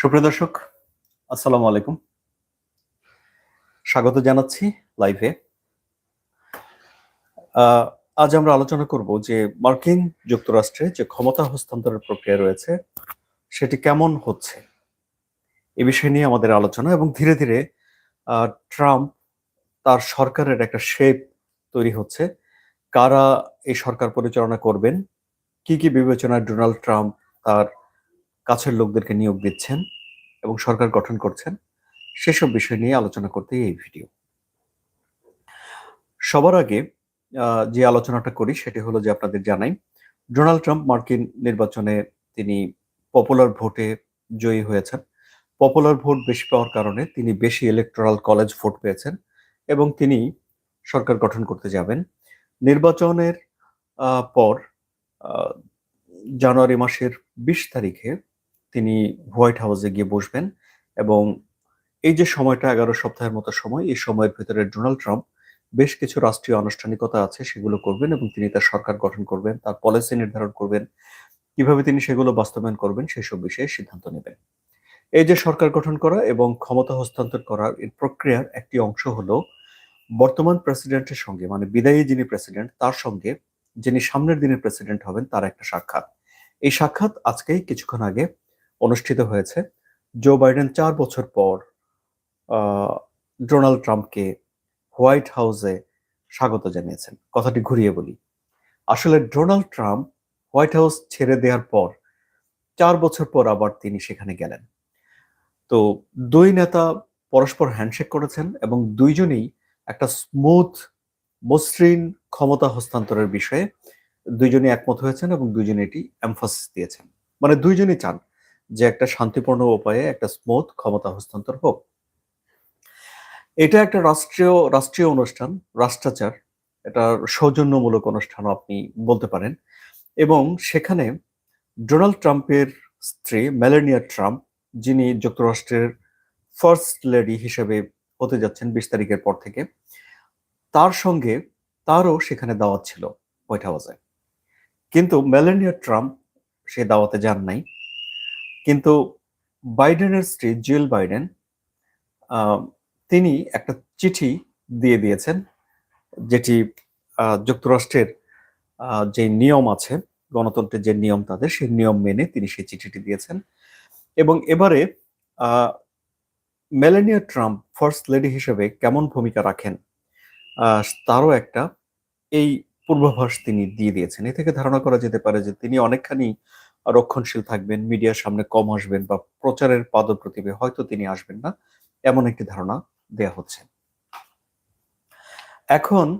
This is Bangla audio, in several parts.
সুপ্রিয় দর্শক, আসসালামু আলাইকুম। স্বাগত জানাচ্ছি লাইভে আজ আমরা আলোচনা করব যে মার্কিন যুক্তরাষ্ট্রে যে ক্ষমতা হস্তান্তরের প্রক্রিয়া রয়েছে, সেটি কেমন হচ্ছে? এ বিষয় নিয়ে আমাদের আলোচনা এবং ধীরে ধীরে ট্রাম্প তার সরকারের একটা শেপ তৈরি হচ্ছে। কারা এই সরকার পরিচালনা করবেন? কি কি বিবেচনায় ডোনাল্ড ট্রাম্প তার কাছের লোকদেরকে নিয়োগ দিচ্ছেন এবং সরকার গঠন করছেন, সেসব বিষয় নিয়ে আলোচনা করতেই এই ভিডিও। সবার আগে যে আলোচনাটা করি সেটি হলো যে আপনাদের জানাই, ডোনাল্ড ট্রাম্প মার্কিন নির্বাচনে তিনি পপুলার ভোটে জয়ী হয়েছেন। পপুলার ভোট বেশি পাওয়ার কারণে তিনি বেশি ইলেকট্রাল কলেজ ভোট পেয়েছেন এবং তিনি সরকার গঠন করতে যাবেন। নির্বাচনের পর জানুয়ারি মাসের বিশ তারিখে তিনি হোয়াইট হাউসে গিয়ে বসবেন এবং এই যে সময়টা, এগারো সপ্তাহের মতো সময়, এই সময়ের ভিতরে ডোনাল্ড ট্রাম্প বেশ কিছু রাষ্ট্রীয় আনুষ্ঠানিকতা আছে সেগুলো করবেন এবং তিনি তার সরকার গঠন করবেন, তার পলিসি নির্ধারণ করবেন, কীভাবে তিনি সেগুলো বাস্তবায়ন করবেন সেসব বিষয়ে সিদ্ধান্ত নেবেন। এই যে সরকার গঠন করা এবং ক্ষমতা হস্তান্তর করার এই প্রক্রিয়ার একটি অংশ হলো বর্তমান প্রেসিডেন্টের সঙ্গে মানে বিদায়ী যিনি প্রেসিডেন্ট, তার সঙ্গে যিনি সামনের দিনের প্রেসিডেন্ট হবেন, তার একটা সাক্ষাৎ। এই সাক্ষাৎ আজকেই কিছুক্ষণ আগে অনুষ্ঠিত হয়েছে। জো বাইডেন চার বছর পর ডোনাল্ড ট্রাম্পকে হোয়াইট হাউসে স্বাগত জানিয়েছেন। কথাটি ঘুরিয়ে বলি। আসলে ডোনাল্ড ট্রাম্প হোয়াইট হাউস ছেড়ে দেওয়ার পর চার বছর পর আবার তিনি সেখানে গেলেন। তো দুই নেতা পরস্পর হ্যান্ডশেক করেছেন এবং দুইজনেই একটা স্মুথ মসৃণ ক্ষমতা হস্তান্তরের বিষয়ে দুইজনে একমত হয়েছেন এবং দুইজনে এটি এমফাসিস দিয়েছেন। মানে দুইজনই চান। যে একটা শান্তিপূর্ণ উপায়ে একটা স্মুথ ক্ষমতা হস্তান্তর হোক। এটা একটা রাষ্ট্রীয় রাষ্ট্রীয় অনুষ্ঠান, রাষ্ট্রাচার। এটা সৌজন্যমূলক অনুষ্ঠান আপনি বলতে পারেন। এবং সেখানে ডোনাল্ড ট্রাম্পের স্ত্রী মেলেনিয়া ট্রাম্প, যিনি যুক্তরাষ্ট্রের ফার্স্ট লেডি হিসেবে হতে যাচ্ছেন বিশ তারিখের পর থেকে, তার সঙ্গে তারও সেখানে দাওয়াত ছিল হোয়াইট হাউসে। কিন্তু মেলেনিয়া ট্রাম্প সে দাওয়াতে যান নাই। কিন্তু বাইডেনের স্ত্রী জিল বাইডেন তিনি একটা চিঠি দিয়ে দিয়েছেন, যেটি যুক্তরাষ্ট্রের যে নিয়ম আছে, গণতন্ত্রের যে নিয়ম তাদের, সেই নিয়ম মেনে তিনি সেই চিঠিটি দিয়েছেন। এবং এবারে মেলানিয়া ট্রাম্প ফার্স্ট লেডি হিসেবে কেমন ভূমিকা রাখেন তারও একটা এই পূর্বাভাস তিনি দিয়ে দিয়েছেন। এ থেকে ধারণা করা যেতে পারে যে তিনি অনেকখানি রক্ষণশীল থাকবেন, মিডিয়ার সামনে কম আসবেন বা প্রচারের পাদপ্রতিবে হয়তো তিনি আসবেন না, এমন একটি ধারণা দেয়া হচ্ছে। এখন,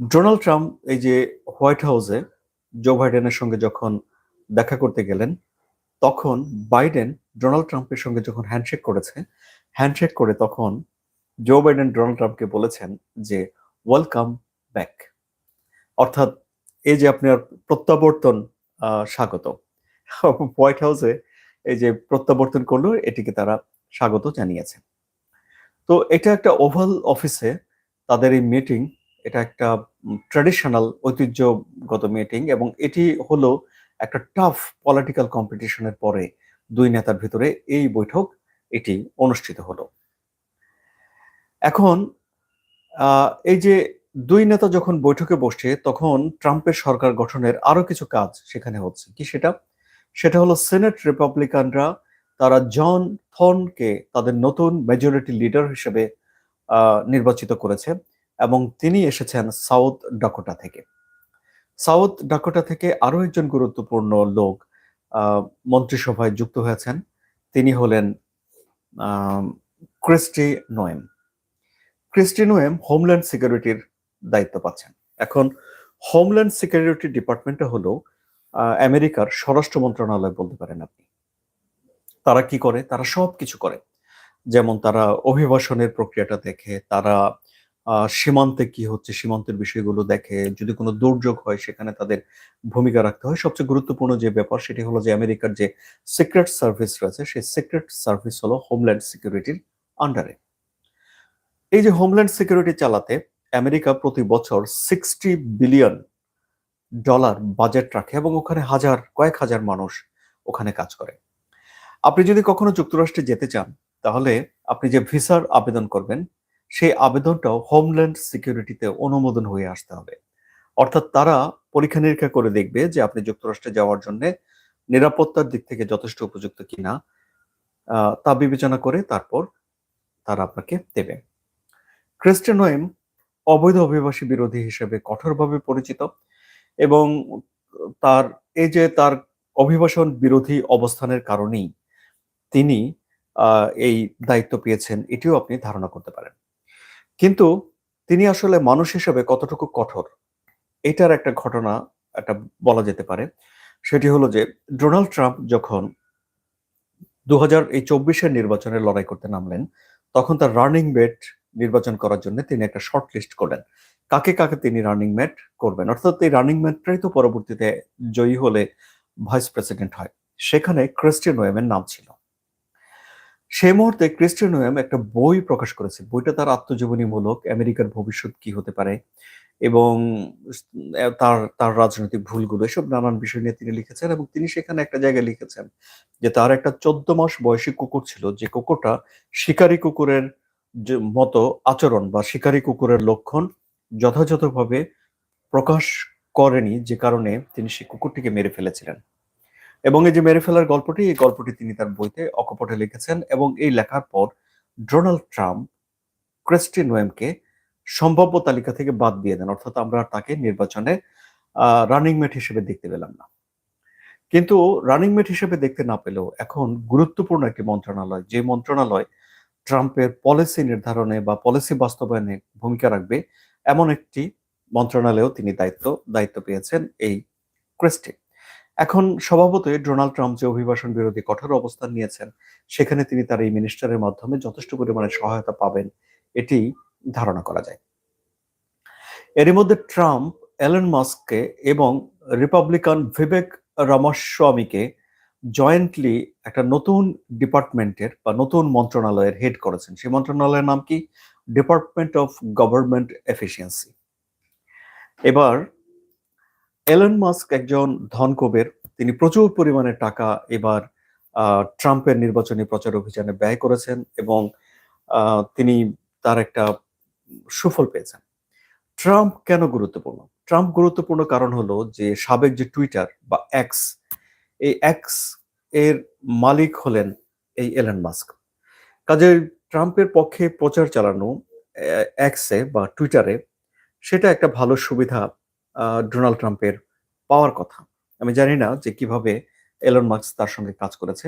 ডোনাল্ড ট্রাম্প এই যে হোয়াইট হাউসে জো বাইডেনের সঙ্গে যখন দেখা করতে গেলেন, তখন বাইডেন ডোনাল্ড ট্রাম্পের সঙ্গে যখন হ্যান্ডশেক করেছে, হ্যান্ডশেক করে তখন জো বাইডেন ডোনাল্ড ট্রাম্পকে বলেছেন যে, ওয়েলকাম ব্যাক। অর্থাৎ, এই যে আপনার প্রত্যাবর্তন স্বাগত। হোয়াইট হাউসে এই যে প্রত্যাবর্তন করল, এটিকে তারা স্বাগত জানিয়েছে। তো এটা একটা ওভাল অফিসে তাদের এই মিটিং এটা একটা ট্র্যাডিশনাল ঐতিহ্যগত মিটিং এবং এটি হলো একটা টাফ পলিটিক্যাল কম্পিটিশনের পরে দুই নেতার ভিতরে এই বৈঠক, এটি অনুষ্ঠিত হলো। এখন এই যে দুই নেতা যখন বৈঠকে বসছে, তখন ট্রাম্পের সরকার গঠনের আরও কিছু কাজ সেখানে হচ্ছে। কি সেটা? সেটা হলো সেনেট রিপাবলিকানরা, তারা জন থনকে তাদের নতুন মেজরিটি লিডার হিসেবে নির্বাচিত করেছে এবং তিনি এসেছেন সাউথ ডাকোটা থেকে। সাউথ ডাকোটা থেকে আরও একজন গুরুত্বপূর্ণ লোক মন্ত্রিসভায় যুক্ত হয়েছেন। তিনি হলেন Kristi Noem. Kristi Noem, homeland সিকিউরিটির দায়িত্ব পাচ্ছেন। এখন হোমল্যান্ড সিকিউরিটি ডিপার্টমেন্টটা হলো আমেরিকার স্বরাষ্ট্র মন্ত্রণালয় বলতে পারেন আপনি। তারা কি করে? তারা সব কিছু করে। যেমন তারা অভিবাসনের প্রক্রিয়াটা দেখে, তারা সীমান্তে কি হচ্ছে, সীমান্তের বিষয়গুলো দেখে, যদি কোনো দুর্যোগ হয়, সেখানে তাদের ভূমিকা রাখতে হয়। সবচেয়ে গুরুত্বপূর্ণ যে ব্যাপার, সেটি হলো যে আমেরিকার যে সিক্রেট সার্ভিস রয়েছে, সেই সিক্রেট সার্ভিস হলো হোমল্যান্ড সিকিউরিটির আন্ডারে এই যে হোমল্যান্ড সিকিউরিটি চালাতে আমেরিকা প্রতি বছর সিক্সটি বিলিয়ন ডলার বাজেট রাখে এবং ওখানে হাজার, কয়েক হাজার মানুষ ওখানে কাজ করে। আপনি যদি কখনো যুক্তরাষ্ট্রে যেতে চান, তাহলে আপনি যে ভিসার আবেদন করবেন, সেই আবেদনটাও হোমল্যান্ড সিকিউরিটিতে অনুমোদন হয়ে আসতে হবে। অর্থাৎ তারা পরীক্ষা নিরীক্ষা করে দেখবে যে আপনি যুক্তরাষ্ট্রে যাওয়ার জন্য নিরাপত্তার দিক থেকে যথেষ্ট উপযুক্ত কিনা তা বিবেচনা করে তারপর তারা আপনাকে দেবে। ক্রিস্টিয়ান ওয়েম অবৈধ অভিবাসী বিরোধী হিসেবে কঠোরভাবে পরিচিত এবং তার, এই যে তার অভিবাসন বিরোধী অবস্থানের কারণেই তিনি এই দায়িত্ব পেয়েছেন, এটিও আপনি ধারণা করতে পারেন। কিন্তু তিনি আসলে মানুষ হিসেবে কতটুকু কঠোর, এটার একটা ঘটনা, একটা বলা যেতে পারে। সেটি হলো যে, ডোনাল্ড ট্রাম্প যখন দু হাজার এই চব্বিশের নির্বাচনে লড়াই করতে নামলেন, তখন তার রানিং মেট নির্বাচন করার জন্য তিনি একটা শর্ট লিস্ট করলেন। কাকে কাকে তিনি রানিং ম্যাট করবেন? অর্থাৎ এই রানিং ম্যাটটাই তো পরবর্তীতে জয়ী হলে ভাইস প্রেসিডেন্ট হয়। সেখানে ক্রিস্টিয়ান ওয়েমের নাম ছিল। সেই মুহূর্তে ক্রিস্টিয়ান ওয়েম একটা বই প্রকাশ করেছে। বইটা তার আত্মজীবনীমূলক, আমেরিকার ভবিষ্যৎ কি হতে পারে এবং তার তার রাজনৈতিক ভুলগুলো, এসব নানান বিষয় নিয়ে তিনি লিখেছেন এবং তিনি সেখানে একটা জায়গায় লিখেছেন যে তার একটা চোদ্দ মাস বয়সী কুকুর ছিল। যে কুকুরটা শিকারী কুকুরের মতো আচরণ বা শিকারী কুকুরের লক্ষণ যথাযথভাবে প্রকাশ করেনি যে কারণে তিনি সেই কুকুরটিকে মেরে ফেলেছিলেন। এবং এই যে মেরে ফেলার গল্পটি, এই গল্পটি তিনি তার বইতে অকপটে লিখেছেন এবং এই লেখার পর ডোনাল্ড ট্রাম্প ক্রিস্টিন ওয়েমকে সম্ভাব্য তালিকা থেকে বাদ দিয়ে দেন, অর্থাৎ আমরা তাকে নির্বাচনে রানিং মেট হিসেবে দেখতে পেলাম না। কিন্তু রানিং মেট হিসেবে দেখতে না পেলেও এখন গুরুত্বপূর্ণ একটি মন্ত্রণালয়, যে মন্ত্রণালয় ট্রাম্পের পলিসি নির্ধারণে বা পলিসি বাস্তবায়নে ভূমিকা রাখবে এমন একটি মন্ত্রণালয়েও তিনি দায়িত্ব দায়িত্ব পেয়েছেন এই ক্রেস্টে। এখন স্বভাবতই ডোনাল্ড ট্রাম্প যে অভিবাসন বিরোধী কঠোর অবস্থান নিয়েছেন, সেখানে তিনি তার এই মিনিস্টারের মাধ্যমে যথেষ্ট পরিমাণে সহায়তা পাবেন এটি ধারণা করা যায়। এরই মধ্যে ট্রাম্প, এলন মাস্ককে এবং রিপাবলিকান ভিবেক রামাস্বামীকে জয়েন্টলি একটা নতুন ডিপার্টমেন্টের বা নতুন মন্ত্রণালয়ের হেড করেছেন। সেই মন্ত্রণালয়ের নাম কি? ডিপার্টমেন্ট অফ গভর্নমেন্ট এফিসিয়েন্সি এবার এলন মাস্ক একজন ধনকবের, তিনি প্রচুর পরিমাণে টাকা এবার ট্রাম্পের নির্বাচনী প্রচার অভিযানে ব্যয় করেছেন এবং তিনি তার একটা সুফল পেয়েছেন। ট্রাম্প কেন গুরুত্বপূর্ণ? ট্রাম্প গুরুত্বপূর্ণ কারণ হলো যে সাবেক যে টুইটার বা এক্স এই এক্সের মালিক হলেন এই এলেন মাস্ক কাজে ট্রাম্পের পক্ষে প্রচার চালানো এক্সে বা টুইটারে সেটা একটা ভালো সুবিধা ডোনাল্ড ট্রাম্পের পাওয়ার কথা। আমি জানি না যে কীভাবে এলন মাস্ক তার সঙ্গে কাজ করেছে।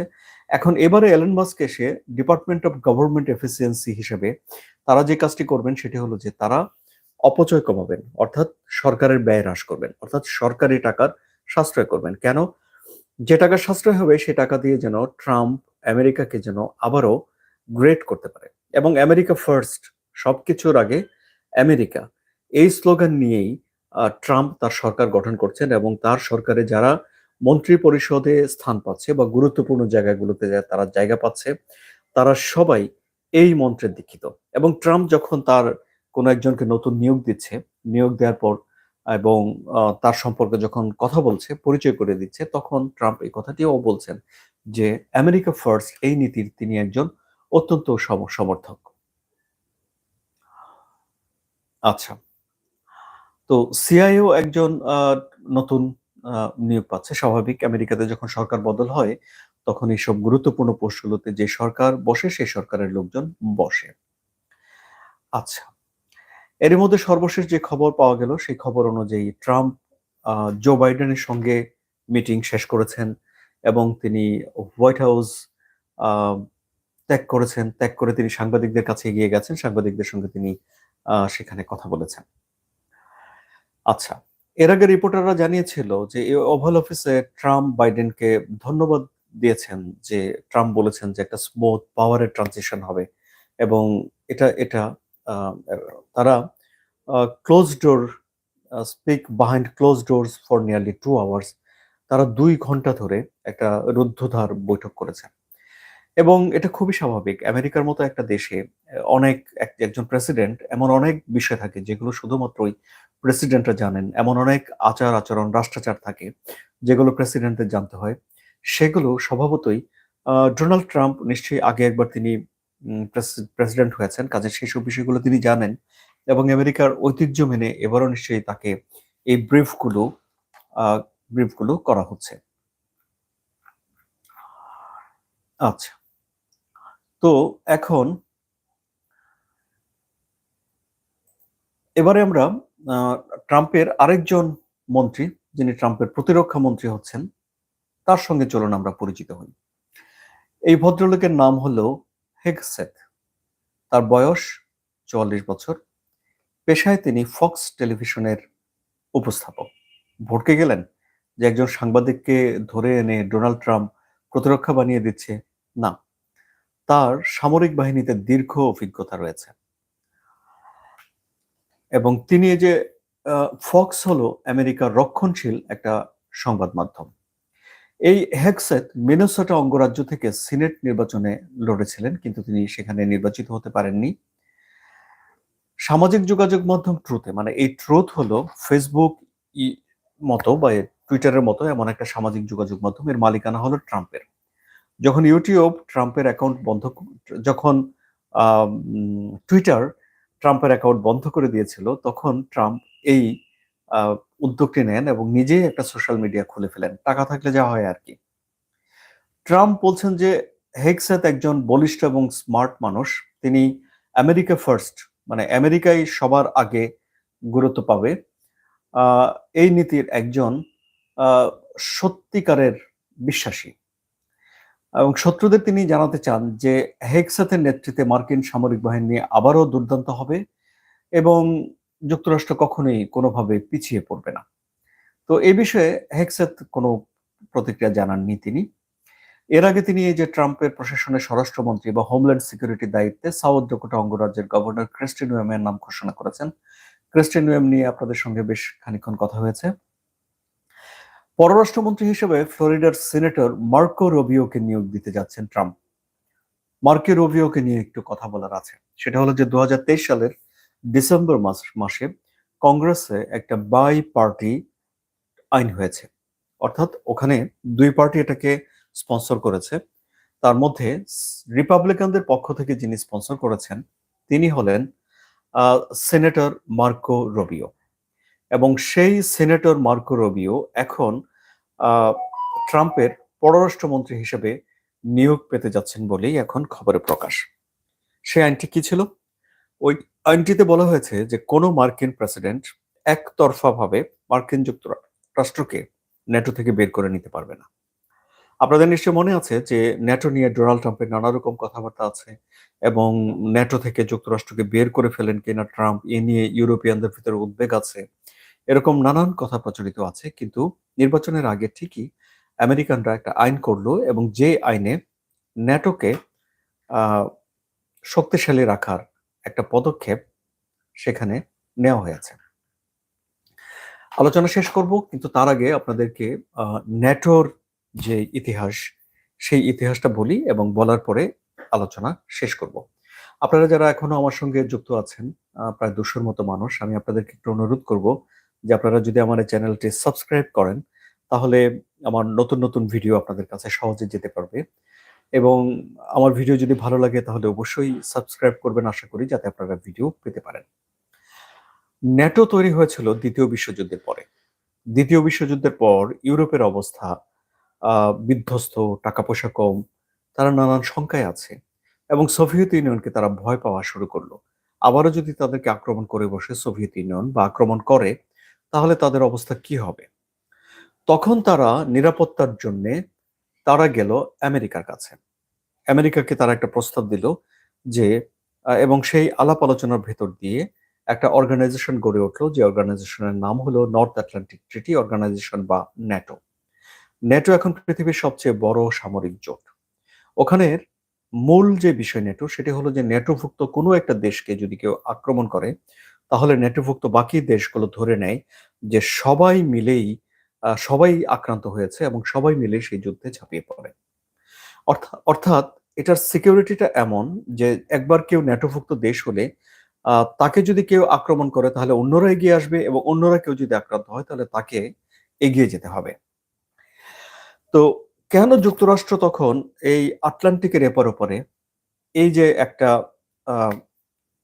এখন এবারে এলন মাস্ক এসে ডিপার্টমেন্ট অফ গভর্নমেন্ট এফিসিয়েন্সি হিসেবে তারা যে কাজটি করবেন সেটি হলো যে তারা অপচয় কমাবেন, অর্থাৎ সরকারের ব্যয় হ্রাস করবেন, অর্থাৎ সরকারি টাকার সাশ্রয় করবেন। কেন? যে টাকা সাশ্রয় হবে সে টাকা দিয়ে যেন ট্রাম্প আমেরিকাকে যেন আবারও গ্রেট করতে পারে। এবং আমেরিকা ফার্স্ট সব কিছুর আগে আমেরিকা। এই স্লোগান নিয়েই ট্রাম্প তার সরকার গঠন করছেন এবং তার সরকারে যারা মন্ত্রী পরিষদে স্থান পাচ্ছে বা গুরুত্বপূর্ণ জায়গাগুলোতে তারা জায়গা পাচ্ছে, তারা সবাই এই মন্ত্রের দীক্ষিত। এবং ট্রাম্প যখন তার কোনো একজনকে নতুন নিয়োগ দিচ্ছে, নিয়োগ দেওয়ার পর এবং তার সম্পর্কে যখন কথা বলছে, পরিচয় করে দিচ্ছে, তখন ট্রাম্প এই কথাটিও বলছেন যে, আমেরিকা ফার্স্ট এই নীতির তিনি একজন অত্যন্ত সমর্থক। আচ্ছা। তো সিআইও একজন নতুন নিয়োগ পাচ্ছে। স্বাভাবিক আমেরিকাতে যখন সরকার বদল হয়, তখন এইসব গুরুত্বপূর্ণ পোস্টগুলোতে যে সরকার বসে সেই সরকারের লোকজন বসে। আচ্ছা। এর মধ্যে সর্বশেষ যে খবর পাওয়া গেল, সেই খবর অনুযায়ী ট্রাম্প জো বাইডেনের সঙ্গে মিটিং শেষ করেছেন এবং তিনি হোয়াইট হাউস ত্যাগ করেছেন। ত্যাগ করে তিনি সাংবাদিকদের কাছে এগিয়ে গেছেন। সাংবাদিকদের সঙ্গে তিনি সেখানে কথা বলেছেন। আচ্ছা এর আগে রিপোর্টাররা জানিয়েছিল যে ওভাল অফিসে ট্রাম্প বাইডেনকে ধন্যবাদ দিয়েছেন যে, ট্রাম্প বলেছেন যে একটা স্মুথ পাওয়ারের ট্রানজিশন হবে এবং এটা এটা তারা close door speak behind close doors for nearly two hours তারা দুই ঘণ্টা ধরে একটা রুদ্ধধার বৈঠক করেছেন এবং এটা খুবই স্বাভাবিক। আমেরিকার মতো একটা দেশে অনেক একজন প্রেসিডেন্ট এমন অনেক বিষয় থাকে যেগুলো শুধুমাত্রই প্রেসিডেন্টরা জানেন। এমন অনেক আচার আচরণ, রাষ্ট্রাচার থাকে যেগুলো প্রেসিডেন্টদের জানতে হয়। সেগুলো স্বভাবতই ডোনাল্ড ট্রাম্প নিশ্চয়ই আগে একবার তিনি প্রেসিডেন্ট হয়েছেন। কাজে সেসব বিষয়গুলো তিনি জানেন এবং আমেরিকার ঐতিহ্য মেনে এবারও নিশ্চয়ই তাকে এই ব্রিফগুলো ব্রিফগুলো করা হচ্ছে। আচ্ছা। তো এখন এবারে আমরা ট্রাম্পের আরেকজন মন্ত্রী, যিনি ট্রাম্পের প্রতিরক্ষা মন্ত্রী হচ্ছেন, তার সঙ্গে চলুন আমরা পরিচিত হই। এই ভদ্রলোকের নাম হলো হেগসেথ তার বয়স চুয়াল্লিশ বছর। পেশায় তিনি ফক্স টেলিভিশনের উপস্থাপক। ভটকে গেলেন যে একজন সাংবাদিককে ধরে এনে ডোনাল্ড ট্রাম্প প্রতিরক্ষা বানিয়ে দিচ্ছে। না, তার সামরিক বাহিনীতে দীর্ঘ অভিজ্ঞতা রয়েছে। এবং তিনি যে ফক্স হলো আমেরিকার রক্ষণশীল একটা সংবাদ মাধ্যম। এই হেক্সেট মিনোসোটা অঙ্গরাজ্য থেকে সিনেট নির্বাচনে লড়েছিলেন, কিন্তু তিনি সেখানে নির্বাচিত হতে পারেননি। সামাজিক যোগাযোগ মাধ্যম ট্রুথে মানে এই ট্রুথ হলো ফেসবুক মতো বা টুইটারের মতো এমন একটা সামাজিক যোগাযোগ মাধ্যম, এর মালিকানা হলো ট্রাম্পের যখন ইউটিউব ট্রাম্পের অ্যাকাউন্ট বন্ধ যখন টুইটার ট্রাম্পের অ্যাকাউন্ট বন্ধ করে দিয়েছিল, তখন ট্রাম্প এই উদ্যোগটি নেন এবং নিজেই একটা সোশ্যাল মিডিয়া খুলে ফেলেন। টাকা থাকলে যা হয় আর কি। ট্রাম্প বলছেন যে হেক্সেত একজন বলিষ্ঠ এবং স্মার্ট মানুষ। তিনি আমেরিকা ফার্স্ট মানে আমেরিকাই সবার আগে গুরুত্ব পাবে। এই নীতির একজন সত্যিকারের বিশ্বাসী। এবং শত্রুদের তিনি জানাতে চান যে হেক্সাতের নেতৃত্বে মার্কিন সামরিক বাহিনী আবারও দুর্দান্ত হবে এবং যুক্তরাষ্ট্র কখনোই কোনোভাবে পিছিয়ে পড়বে না। তো এ বিষয়ে হেক্সেত কোনো প্রতিক্রিয়া জানাননি তিনি। এর আগে তিনি এই যে ট্রাম্পের প্রশাসনের স্বরাষ্ট্রমন্ত্রী বা হোমল্যান্ড সিকিউরিটির দায়িত্বে সাউথ ডোকোটা অঙ্গরাজ্যের গভর্নর ক্রিস্টিন উইয়ামের নাম ঘোষণা করেছেন। ক্রিস্টিন উইয়াম নিয়ে আপনাদের সঙ্গে বেশ খানিক্ষণ কথা হয়েছে। পররাষ্ট্রমন্ত্রী হিসেবে ফ্লোরিডার সিনেটর মার্কো রবিওকে নিয়োগ দিতে যাচ্ছেন ট্রাম্প। মার্কে রবিওকে নিয়ে একটু কথা বলার আছে। সেটা হলো যে দু হাজার তেইশ সালের ডিসেম্বর মাস, মাসে কংগ্রেসে একটা বাই পার্টি আইন হয়েছে। অর্থাৎ ওখানে দুই পার্টি এটাকে স্পন্সর করেছে। তার মধ্যে রিপাবলিকানদের পক্ষ থেকে যিনি স্পন্সর করেছেন, তিনি হলেন সেনেটর মার্কো রবিও। এবং সেই সেনেটর মার্কো রবিও এখন ট্রাম্পের পররাষ্ট্রমন্ত্রী হিসেবে নিয়োগ পেতে যাচ্ছেন বলেই এখন খবরে প্রকাশ। সেই আইনটি কি ছিল? ওই আইনটিতে বলা হয়েছে যে কোনো মার্কিন প্রেসিডেন্ট একতরফাভাবে মার্কিন যুক্তরাষ্ট্রকে ন্যাটো থেকে বের করে নিতে পারবে না। আপনাদের নিশ্চয় মনে আছে যে ন্যাটো নিয়ে ডোনাল্ড ট্রাম্পের নানা রকম কথাবার্তা আছে এবং ন্যাটো থেকে যুক্তরাষ্ট্রকে বের করে ফেলেন কিনা ট্রাম্প, এ নিয়ে ইউরোপিয়ানদের ভিতরে উদ্বেগ আছে, এরকম নানান কথা প্রচলিত আছে, কিন্তু নির্বাচনের আগে ঠিকই আমেরিকানরা একটা আইন করল এবং যে আইনে ন্যাটোকে শক্তিশালী রাখার একটা পদক্ষেপ সেখানে নেওয়া হয়েছে। আলোচনা শেষ করব, কিন্তু তার আগে আপনাদেরকে ন্যাটোর যে ইতিহাস, সেই ইতিহাসটা বলি এবং বলার পরে আলোচনা শেষ করব। আপনারা যারা এখনও আমার সঙ্গে যুক্ত আছেন প্রায় দুশোর মতো মানুষ, আমি আপনাদেরকে একটু অনুরোধ করব যে আপনারা যদি আমার চ্যানেলটি সাবস্ক্রাইব করেন, তাহলে আমার নতুন নতুন ভিডিও আপনাদের কাছে সহজে যেতে পারবে। এবং আমার ভিডিও যদি ভালো লাগে তাহলে অবশ্যই সাবস্ক্রাইব করবেন আশা করি, যাতে আপনারা ভিডিও পেতে পারেন। ন্যাটো তৈরি হয়েছিল দ্বিতীয় বিশ্বযুদ্ধের পরে। দ্বিতীয় বিশ্বযুদ্ধের পর ইউরোপের অবস্থা বিধ্বস্ত টাকা পয়সা কম, তারা নানান সংখ্যায় আছে এবং সোভিয়েত ইউনিয়নকে তারা ভয় পাওয়া শুরু করল। আবারও যদি তাদেরকে আক্রমণ করে বসে সোভিয়েত ইউনিয়ন বা আক্রমণ করে, তাহলে তাদের অবস্থা কি হবে? তখন তারা নিরাপত্তার জন্য তারা গেল আমেরিকার কাছে। আমেরিকাকে তারা একটা প্রস্তাব দিল যে এবং সেই আলাপ আলোচনার ভেতর দিয়ে একটা অর্গানাইজেশন গড়ে উঠল যে অর্গানাইজেশনের নাম হলো নর্থ আটলান্টিক ট্রিটি অর্গানাইজেশন বা ন্যাটো ন্যাটো এখন পৃথিবীর সবচেয়ে বড় সামরিক জোট। ওখানের মূল যে বিষয় নেটো সেটি হলো যে নেটোভুক্ত কোনো একটা দেশকে যদি কেউ আক্রমণ করে, তাহলে নেটোভুক্ত বাকি দেশগুলো ধরে নেয় যে সবাই মিলেই সবাই আক্রান্ত হয়েছে এবং সবাই মিলে সেই যুদ্ধে ঝাঁপিয়ে পড়ে। অর্থাৎ এটার সিকিউরিটিটা এমন যে একবার কেউ নেটোভুক্ত দেশ হলে তাকে যদি কেউ আক্রমণ করে তাহলে অন্যরা এগিয়ে আসবে এবং অন্যরা কেউ যদি আক্রান্ত হয় তাহলে তাকে এগিয়ে যেতে হবে। তো কেন যুক্তরাষ্ট্র তখন এই আটলান্টিকের এপার ওপারে এই যে একটা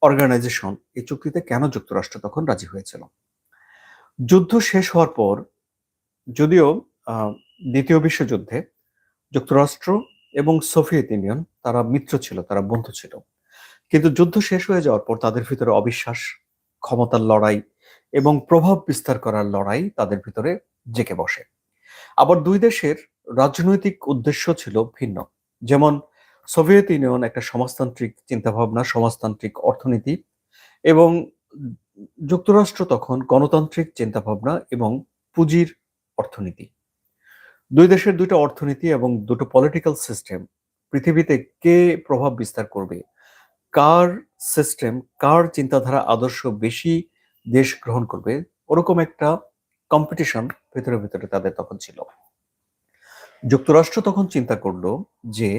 অর্গানাইজেশন এই চুক্তিতে কেন যুক্তরাষ্ট্র তখন রাজি হয়েছিল? যুদ্ধ শেষ হওয়ার পর যদিও দ্বিতীয় বিশ্বযুদ্ধে যুক্তরাষ্ট্র এবং সোভিয়েত ইউনিয়ন তারা মিত্র ছিল, তারা বন্ধু ছিল। কিন্তু যুদ্ধ শেষ হয়ে যাওয়ার পর তাদের ভিতরে অবিশ্বাস, ক্ষমতার লড়াই এবং প্রভাব বিস্তার করার লড়াই তাদের ভিতরে জেকে বসে। আবার দুই দেশের রাজনৈতিক উদ্দেশ্য ছিল ভিন্ন। যেমন, সোভিয়েত ইউনিয়ন একটা সমাজতান্ত্রিক চিন্তাভাবনা, সমাজতান্ত্রিক অর্থনীতি এবং যুক্তরাষ্ট্র তখন গণতান্ত্রিক চিন্তাভাবনা এবং পুঁজির অর্থনীতি। দুই দেশের দুটো অর্থনীতি এবং দুটো পলিটিক্যাল সিস্টেম পৃথিবীতে কে প্রভাব বিস্তার করবে? কার সিস্টেম কার চিন্তাধারা আদর্শ বেশি দেশ গ্রহণ করবে? ওরকম একটা কম্পিটিশন ভেতরে ভেতরে তাদের তখন ছিল। যুক্তরাষ্ট্র তখন চিন্তা করল যে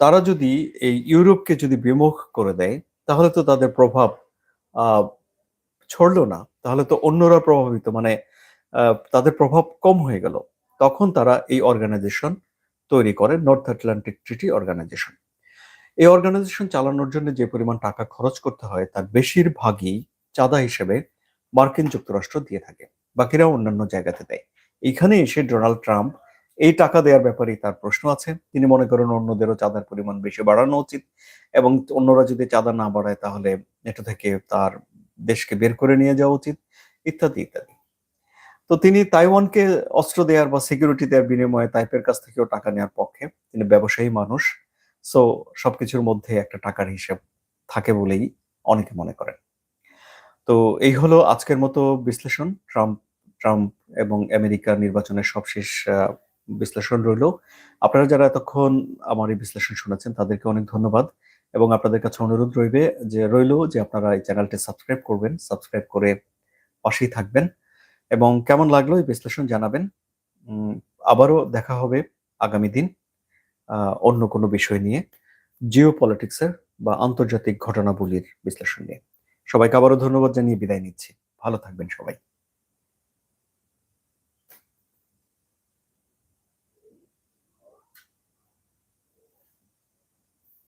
তারা যদি এই ইউরোপকে যদি বিমুখ করে দেয়, তাহলে তো তাদের প্রভাব ছড়লো না। তাহলে তো অন্যরা প্রভাবিত মানে তাদের প্রভাব কম হয়ে গেল। তখন তারা এই অর্গানাইজেশন তৈরি করে নর্থ আটলান্টিক ট্রিটি অর্গানাইজেশন এই অর্গানাইজেশন চালানোর জন্য যে পরিমাণ টাকা খরচ করতে হয়, তার বেশিরভাগই চাঁদা হিসেবে মার্কিন যুক্তরাষ্ট্র দিয়ে থাকে বাকিরা অন্যান্য জায়গাতে দেয়। এইখানে এসে ডোনাল্ড ট্রাম্প এই টাকা দেওয়ার ব্যাপারে তার প্রশ্ন আছে। তিনি মনে করেন অন্যদেরও চাঁদার পরিমাণ বেশি বাড়ানো উচিত এবং অন্যরা যদি চাঁদা না বাড়ায় তাহলে এটা থেকে তার দেশকে বের করে নিয়ে যাওয়া উচিত, ইত্যাদি ইত্যাদি। তো তিনি তাইওয়ানকে অস্ত্র দেওয়ার বা সিকিউরিটি দেওয়ার বিনিময়ে তাইপের কাছ থেকেও টাকা নেওয়ার পক্ষে। তিনি ব্যবসায়ী মানুষ। সো সবকিছুর মধ্যে একটা টাকার হিসেব থাকে বলেই অনেকে মনে করেন। তো এই হলো আজকের মতো বিশ্লেষণ। ট্রাম্প ট্রাম্প এবং আমেরিকা নির্বাচনের সবশেষ বিশ্লেষণ রইল। আপনারা যারা এতক্ষণ আমার এই বিশ্লেষণ শুনেছেন, তাদেরকে অনেক ধন্যবাদ। এবং আপনাদের কাছে অনুরোধ রইবে যে, রইল যে, আপনারা এই চ্যানেলটি সাবস্ক্রাইব করবেন। সাবস্ক্রাইব করে পাশেই থাকবেন। এবং কেমন লাগল এই বিশ্লেষণ জানাবেন? আবারও দেখা হবে আগামী দিন অন্য কোনো বিষয় নিয়ে জিও পলিটিক্সের বা আন্তর্জাতিক ঘটনাবলীর বিশ্লেষণ নিয়ে। সবাইকে আবারও ধন্যবাদ জানিয়ে বিদায় নিচ্ছি। ভালো থাকবেন সবাই।